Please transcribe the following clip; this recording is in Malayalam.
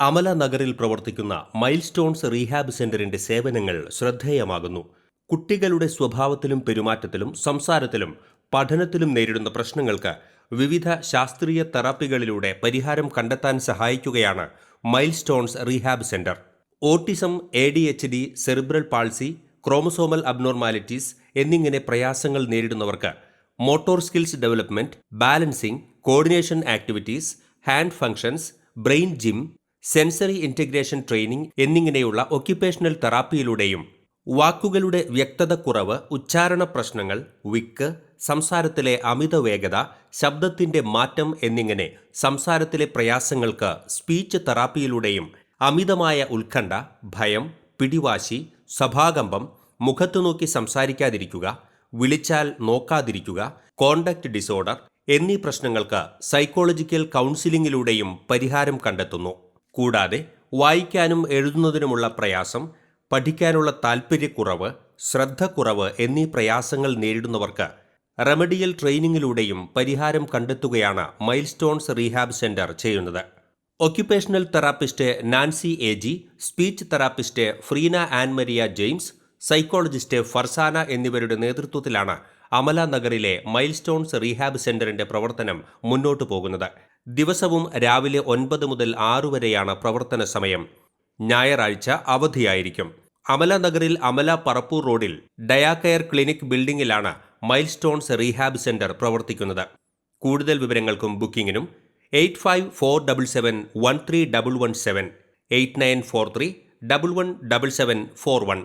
അമല നഗറിൽ പ്രവർത്തിക്കുന്ന മൈൽ സ്റ്റോൺസ് റീഹാബ് സെന്ററിന്റെ സേവനങ്ങൾ ശ്രദ്ധേയമാകുന്നു. കുട്ടികളുടെ സ്വഭാവത്തിലും പെരുമാറ്റത്തിലും സംസാരത്തിലും പഠനത്തിലും നേരിടുന്ന പ്രശ്നങ്ങൾക്ക് വിവിധ ശാസ്ത്രീയ തെറാപ്പികളിലൂടെ പരിഹാരം കണ്ടെത്താൻ സഹായിക്കുകയാണ് milestones rehab centre. Autism A D H D cerebral palsy chromosomal abnormalities എന്നിങ്ങനെ പ്രയാസങ്ങൾ നേരിടുന്നവർക്ക് motor skills development balancing coordination activities hand functions brain gym sensory integration training എന്നിങ്ങനെയുള്ള ഒക്യുപേഷണൽ തെറാപ്പിയിലൂടെയും വാക്കുകളുടെ വ്യക്തത കുറവ് ഉച്ചാരണ പ്രശ്നങ്ങൾ വിക്ക് സംസാരത്തിലെ അമിത വേഗത ശബ്ദത്തിന്റെ മാറ്റം എന്നിങ്ങനെ സംസാരത്തിലെ പ്രയാസങ്ങൾക്ക് സ്പീച്ച് തെറാപ്പിയിലൂടെയും അമിതമായ ഉത്കണ്ഠ ഭയം പിടിവാശി സഭാകമ്പം മുഖത്തു നോക്കി സംസാരിക്കാതിരിക്കുക വിളിച്ചാൽ നോക്കാതിരിക്കുക കോണ്ടാക്ട് ഡിസോർഡർ എന്നീ പ്രശ്നങ്ങൾക്ക് സൈക്കോളജിക്കൽ കൗൺസിലിംഗിലൂടെയും പരിഹാരം കണ്ടെത്തുന്നു. കൂടാതെ വായിക്കാനും എഴുതുന്നതിനുമുള്ള പ്രയാസം പഠിക്കാനുള്ള താൽപ്പര്യക്കുറവ് ശ്രദ്ധക്കുറവ് എന്നീ പ്രയാസങ്ങൾ നേരിടുന്നവർക്ക് റെമഡിയൽ ട്രെയിനിങ്ങിലൂടെയും പരിഹാരം കണ്ടെത്തുകയാണ് മൈൽ സ്റ്റോൺസ് റീഹാബ് സെന്റർ ചെയ്യുന്നത്. Occupational therapist Nancy A G speech therapist Freena Ann Maria James psychologist Farzana എന്നിവരുടെ നേതൃത്വത്തിലാണ് അമല നഗറിലെ മൈൽ സ്റ്റോൺസ് റീഹാബ് സെന്ററിന്റെ പ്രവർത്തനം മുന്നോട്ടു പോകുന്നത്. ദിവസവും രാവിലെ ഒൻപത് മുതൽ ആറു വരെയാണ് പ്രവർത്തന സമയം. ഞായറാഴ്ച അവധിയായിരിക്കും. അമല നഗറിൽ അമല പറപ്പൂർ റോഡിൽ ഡയാകെയർ ക്ലിനിക് ബിൽഡിംഗിലാണ് മൈൽ സ്റ്റോൺസ് റീഹാബ് സെന്റർ പ്രവർത്തിക്കുന്നത്. കൂടുതൽ വിവരങ്ങൾക്കും ബുക്കിംഗിനും eight five four double seven one three double one seven eight nine four three double one double seven four one